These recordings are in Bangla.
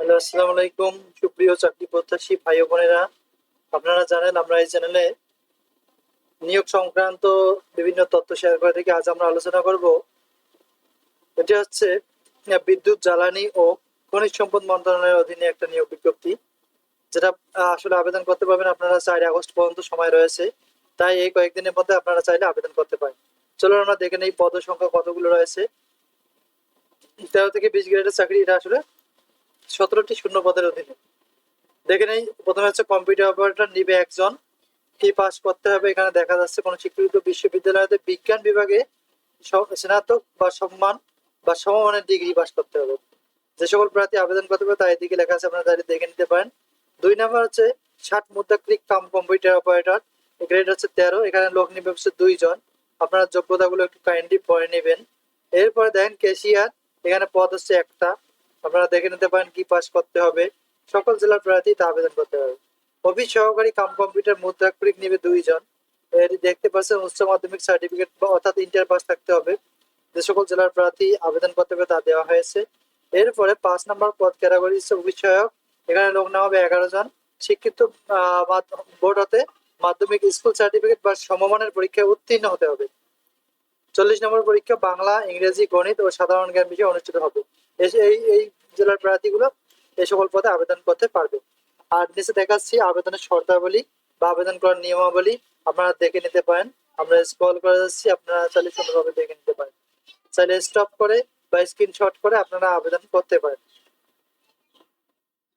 হ্যালো, আসসালামু আলাইকুম। সুপ্রিয় চাকরি প্রত্যাশী ভাই বোনেরা, আপনারা জানেন আমরা এই চ্যানেলে নিয়োগ সংক্রান্ত বিভিন্ন তথ্য শেয়ার করে থাকি আজ আমরা আলোচনা করব। এটি হচ্ছে বিদ্যুৎ, জ্বালানি ও খনিজ সম্পদ মন্ত্রণালয়ের অধীনে একটা নিয়োগ বিজ্ঞপ্তি, যেটা আসলে আবেদন করতে পারবেন আপনারা চার আগস্ট পর্যন্ত সময় রয়েছে, তাই এই কয়েকদিনের মধ্যে আপনারা চাইলে আবেদন করতে পারেন। চলুন আমরা দেখে নেই পদ সংখ্যা কতগুলো রয়েছে। তেরো থেকে বিশ গ্রেডের চাকরি এটা আসলে সতেরোটি শূন্য পদের অধীনে। দেখে নেই, প্রথমে হচ্ছে কম্পিউটার অপারেটর নিবে একজন। কি পাস করতে হবে এখানে দেখা যাচ্ছে কোনো স্বীকৃত বিশ্ববিদ্যালয়তে বিজ্ঞান বিভাগে স্নাতক বা সম্মান বা সমমানের ডিগ্রি পাস করতে হবে। যে সকল প্রার্থী আবেদন করতে পারে তার এদিকে লেখা আছে, আপনারা তাদের দেখে নিতে পারেন। দুই নাম্বার হচ্ছে ষাট মুদ্রাক্রিক কাম কম্পিউটার অপারেটর গ্রেড হচ্ছে তেরো, এখানে লোক নিবে হচ্ছে দুইজন। আপনারা যোগ্যতাগুলো একটু কাইন্ডলি পড়ে নেবেন। এরপরে দেখেন কেশিয়ার এখানে পদ হচ্ছে একটা। আপনারা দেখে নিতে পারেন কি পাস করতে হবে। সকল জেলার প্রার্থী তা আবেদন করতে হবে অফিস সহকারী কাম কম্পিউটার মুদ্রাক্ষরিক নিবে দুইজন। এটি দেখতে পাচ্ছেন উচ্চ মাধ্যমিক সার্টিফিকেট বা অর্থাৎ ইন্টার পাস থাকতে হবে। যে সকল জেলার প্রার্থী আবেদন করতে হবে তা দেওয়া হয়েছে। এরপরে পাঁচ নম্বর পদ ক্যাটাগরি সহায়ক এখানে লোক নেওয়া হবে এগারো জন। শিক্ষিত বোর্ড হতে মাধ্যমিক স্কুল সার্টিফিকেট বা সমমানের পরীক্ষায় উত্তীর্ণ হতে হবে। চল্লিশ নম্বর পরীক্ষা বাংলা, ইংরেজি, গণিত ও সাধারণ জ্ঞান বিষয়ে অনুষ্ঠিত হবে। এই এই জেলার প্রার্থীগুলো এই সকল পদে আবেদন করতে পারবে। আর নিচে দেখাচ্ছি আবেদনের শর্তাবলী বা আবেদন করার নিয়মাবলী। আপনারা দেখে নিতে পারেন। আমরা স্ক্রল করে যাচ্ছি, আপনারা চাইলে সুন্দরভাবে দেখে নিতে পারেন। চাইলে স্টপ করে বা স্ক্রিনশট করে আপনারা আবেদন করতে পারেন।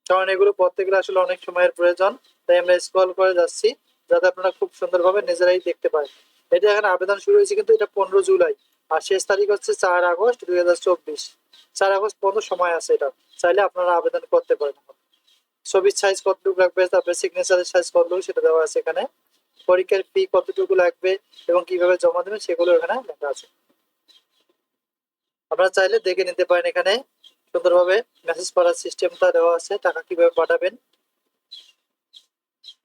কারণ এগুলো পড়তে গেলে আসলে অনেক সময়ের প্রয়োজন, তাই আমরা স্ক্রল করে যাচ্ছি, যাতে আপনারা খুব সুন্দরভাবে নিজেরাই দেখতে পারেন। এটা এখানে আবেদন শুরু হয়েছে কিন্তু এটা পনেরো জুলাই। আর শেষ তারিখ হচ্ছে চার আগস্ট দুই হাজার চব্বিশ। চার আগস্ট পর্যন্ত সময় আছে এটা। চাইলে আপনারা আবেদন করতে পারেন ছবির সাইজ কতটুকু লাগবে, তারপরে সিগনেচারের সাইজ কতটুকু সেটা দেওয়া আছে এখানে। পরীক্ষার ফি কতটুকু লাগবে এবং কীভাবে জমা দেবেন সেগুলো এখানে লেখা আছে। আপনারা চাইলে দেখে নিতে পারেন এখানে। সুন্দরভাবে মেসেজ করার সিস্টেমটা দেওয়া আছে, টাকা কীভাবে পাঠাবেন।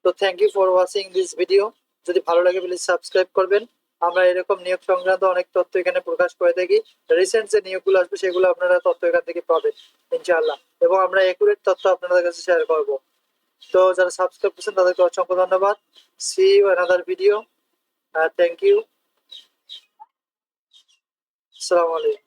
তো thank you for watching this video যদি ভালো লাগে প্লিজ সাবস্ক্রাইব করবেন। আমরা এরকম নিয়োগ সংক্রান্ত অনেক তথ্য এখানে প্রকাশ করে থাকি। রিসেন্ট যে নিয়োগগুলো আসবে, সেগুলো আপনারা তথ্য এখান থেকে পাবেন, ইনশাআল্লাহ। এবং আমরা একুরেট তথ্য আপনাদের কাছে শেয়ার করব। তো যারা সাবস্ক্রাইব করছেন, তাদেরকে অসংখ্য ধন্যবাদ। See you another video thank you আসসালামু আলাইকুম।